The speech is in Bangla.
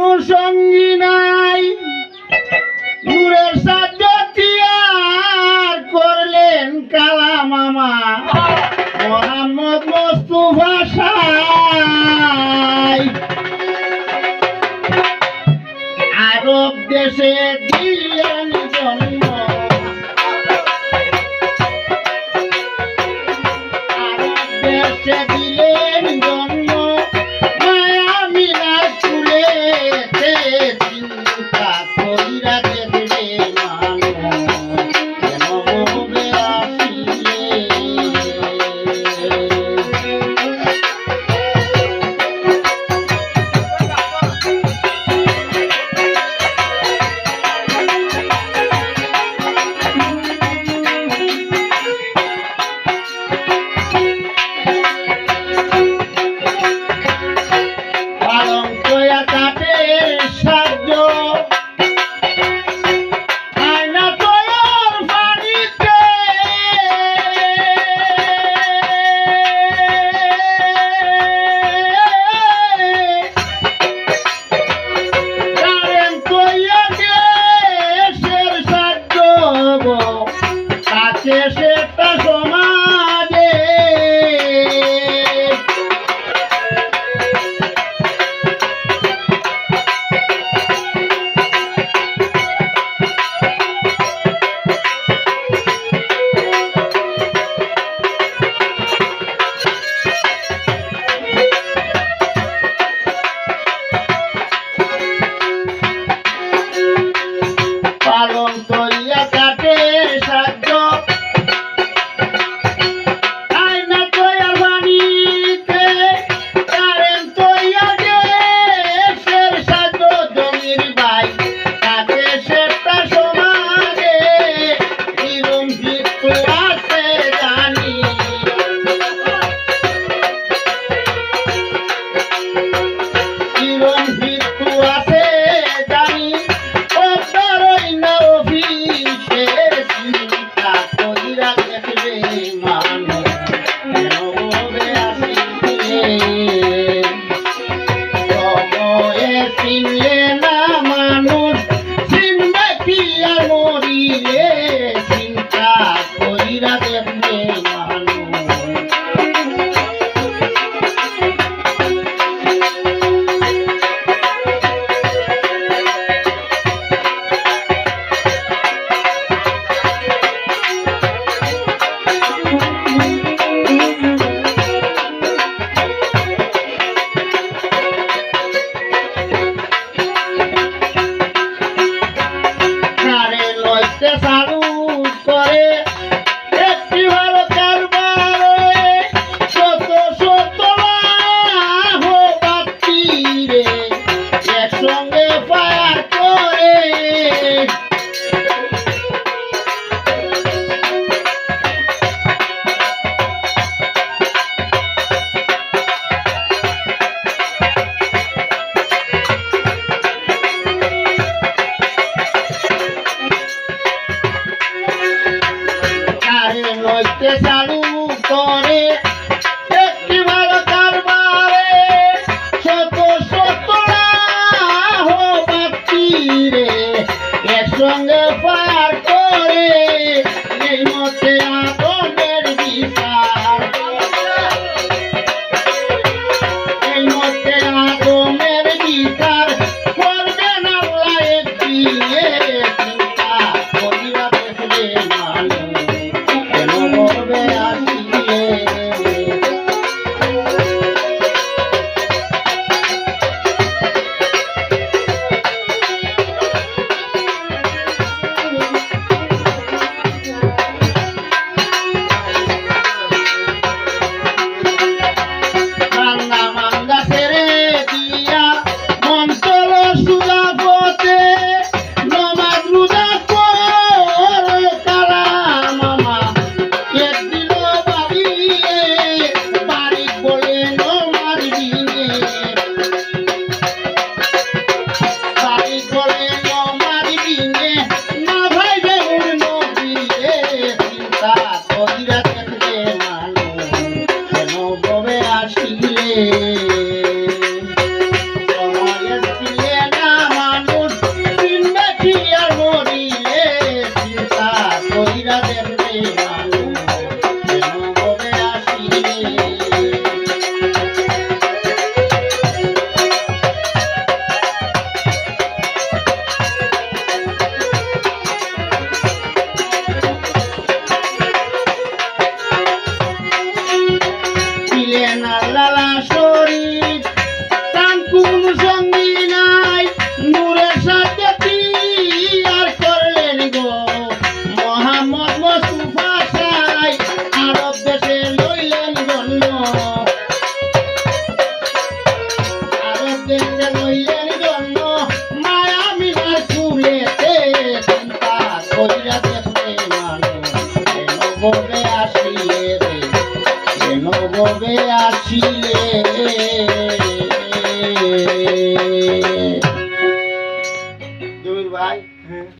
কোনো সঙ্গী নাই। নূরের সাহায্য করলেন কালা মামা মোহাম্মদ মোস্তফা সাই। আরব দেশে দিলেন জন্ম। আরব দেশে দিলেন জন্ম। হাতে চালু করে একটি ভালো কারবারে শত পা আসিলে আসিলে কেন ববে আসিলে ভাই? হ্যাঁ।